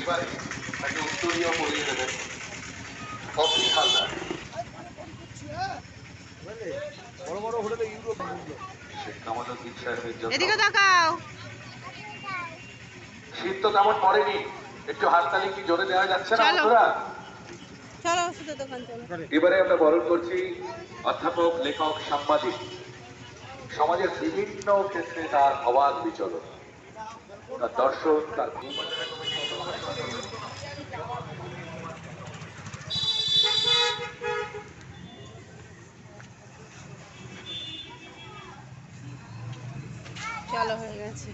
এবারে তাকে উত্তরীয় দেবেন কফি হালদার বড় বড় হোটেলে ইউরোপ জন্য এদিকে তাকাও। শীত তো তেমন পড়েনি। একটু হাততালি কি জোরে দেওয়া যাচ্ছে না বন্ধুরা? চলো ওষুধের দোকান চলো। এবারে আমরা বরণ করছি অধ্যাপক লেখক সাংবাদিক। সমাজের বিভিন্ন ক্ষেত্রে তার অবাধ বিচরণ তার দর্শন তার চলো হয়ে গেছে।